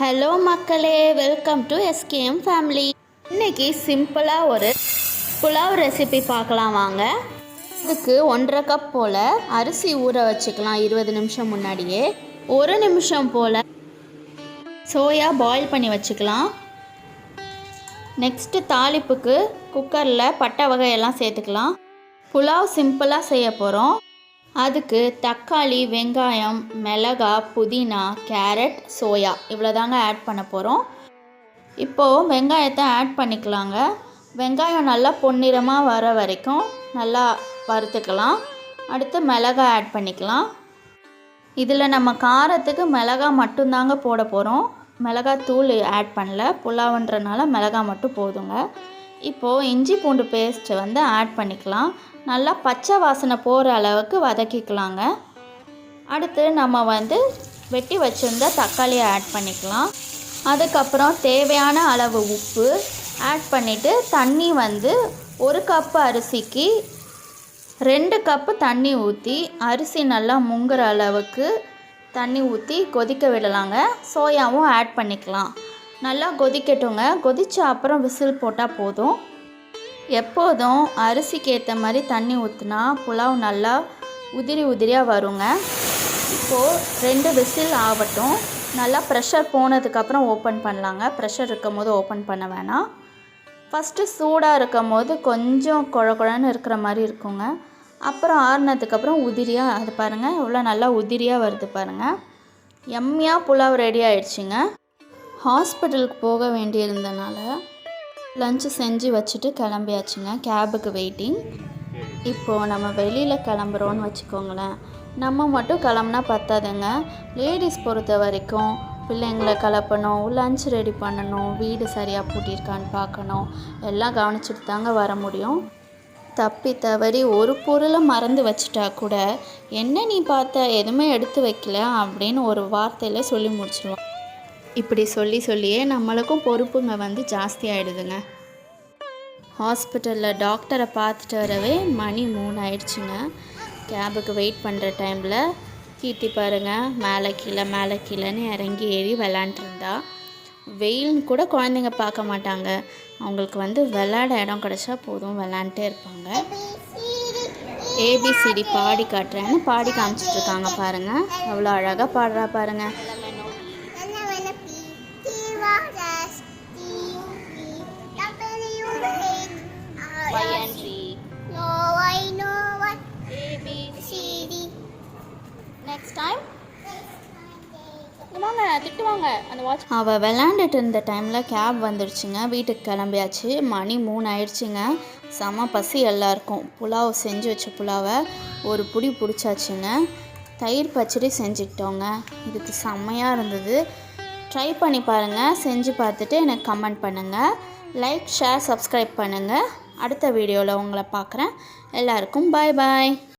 Hello மக்களே. Welcome to SKM family இன்னைக்கு சிம்பிளாக ஒரு புலாவ் ரெசிபி பார்க்கலாம் வாங்க. இதுக்கு ஒன்றரை கப் போல் அரிசி ஊற வச்சுக்கலாம் இருபது நிமிஷம் முன்னாடியே. ஒரு நிமிஷம் போல் சோயா பாயில் பண்ணி வச்சுக்கலாம். நெக்ஸ்ட்டு தாளிப்புக்கு குக்கரில் பட்டை வகையெல்லாம் சேர்த்துக்கலாம். புலாவ் சிம்பிளாக செய்ய போகிறோம் அதுக்கு தக்காளி வெங்காயம் மிளகா புதினா கேரட் சோயா இவ்வளோதாங்க ஆட் பண்ண போகிறோம் இப்போது வெங்காயத்தை ஆட் பண்ணிக்கலாங்க. வெங்காயம் நல்லா பொன்னிறமாக வர வரைக்கும் நல்லா வறுத்துக்கலாம். அடுத்து மிளகா ஆட் பண்ணிக்கலாம். இதில் நம்ம காரத்துக்கு மிளகா மட்டும்தாங்க போட போகிறோம் மிளகாத்தூள் தூள் ஆட் பண்ணல. புலாவுன்றனால மிளகா மட்டும் போதுங்க. இப்போது இஞ்சி பூண்டு பேஸ்ட்டு வந்து ஆட் பண்ணிக்கலாம். நல்லா பச்சை வாசனை போகிற அளவுக்கு வதக்கிக்கலாங்க. அடுத்து நம்ம வந்து வெட்டி வச்சுருந்த தக்காளியை ஆட் பண்ணிக்கலாம். அதுக்கப்புறம் தேவையான அளவு உப்பு ஆட் பண்ணிவிட்டு தண்ணி வந்து ஒரு கப்பு அரிசிக்கு ரெண்டு கப்பு தண்ணி ஊற்றி அரிசி நல்லா முங்குற அளவுக்கு தண்ணி ஊற்றி கொதிக்க விடலாங்க. சோயாவும் ஆட் பண்ணிக்கலாம். நல்லா கொதிக்கட்டுங்க. கொதித்த அப்புறம் விசில் போட்டால் போதும். எப்போதும் அரிசிக்கு ஏற்ற மாதிரி தண்ணி ஊற்றுனா புலாவ் நல்லா உதிரி உதிரியாக வருங்க. இப்போது ரெண்டு விசில் ஆகட்டும். நல்லா ப்ரெஷர் போனதுக்கப்புறம் ஓப்பன் பண்ணலாங்க. ப்ரெஷர் இருக்கும் போது ஓப்பன் பண்ண வேணாம். ஃபஸ்ட்டு சூடாக இருக்கும் போது கொஞ்சம் குழ குழன்னு இருக்கிற மாதிரி இருக்குங்க. அப்புறம் ஆறுனதுக்கப்புறம் உதிரியாக அது பாருங்கள் எவ்வளோ நல்லா உதிரியாக வருது பாருங்கள் எம்மியாக புலாவ் ரெடி ஆயிடுச்சுங்க. ஹாஸ்பிட்டலுக்கு போக வேண்டியிருந்தனால லஞ்சு செஞ்சு வச்சுட்டு கிளம்பியாச்சுங்க கேபுக்கு வெயிட்டிங் இப்போது நம்ம வெளியில் கிளம்புறோன்னு வச்சுக்கோங்களேன். நம்ம மட்டும் கிளம்புனா பத்தாதுங்க. லேடிஸ் பொறுத்த வரைக்கும் பிள்ளைங்களை கிளப்பணும் லஞ்ச் ரெடி பண்ணணும் வீடு சரியாக பூட்டியிருக்கான்னு பார்க்கணும். எல்லாம் கவனிச்சுட்டு தாங்க வர முடியும். தப்பி தவறி ஒரு பொருளை மறந்து வச்சிட்டா கூட என்ன நீ பார்த்த எதுவுமே எடுத்து வைக்கல அப்படின்னு ஒரு வார்த்தையில் சொல்லி முடிச்சிருவோம் இப்படி சொல்லி சொல்லியே நம்மளுக்கும் பொறுப்புங்க வந்து ஜாஸ்தி ஆகிடுதுங்க ஹாஸ்பிட்டலில் டாக்டரை பார்த்துட்டு வரவே மணி மூணு ஆயிடுச்சுங்க. கேபுக்கு வெயிட் பண்ணுற டைமில் கீர்த்தி பாருங்கள் மேலே கீழே மேலே கீழேன்னு இறங்கி ஏறி விளாண்டுருந்தா வெயில்னு கூட குழந்தைங்க பார்க்க மாட்டாங்க. அவங்களுக்கு வந்து விளையாட இடம் கிடச்சா போதும் விளாண்டுட்டே இருப்பாங்க. ஏபிசிடி பாடி காட்டுறேன்னு பாடி காமிச்சிட்டு இருக்காங்க பாருங்கள் அவ்வளோ அழகாக பாடுறா பாருங்கள் நெக்ஸ்ட் டைம் திட்டுவாங்க அந்த வாட்ச் அவள் விளாண்டுட்டு இருந்த டைமில் கேப் வந்துடுச்சுங்க வீட்டுக்கு கிளம்பியாச்சு. மணி மூணு ஆயிடுச்சுங்க. செம பசி எல்லாருக்கும். புலாவ் செஞ்சு வச்ச புலாவை ஒரு புடி பிடிச்சாச்சுங்க. தயிர் பச்சடி செஞ்சுக்கிட்டோங்க. இதுக்கு செம்மையாக இருந்தது. ட்ரை பண்ணி பாருங்கள் செஞ்சு பார்த்துட்டு எனக்கு கமெண்ட் பண்ணுங்கள் லைக் ஷேர் சப்ஸ்கிரைப் பண்ணுங்கள் அடுத்த வீடியோவில் உங்களை பார்க்குறேன். எல்லாருக்கும் பாய் பாய்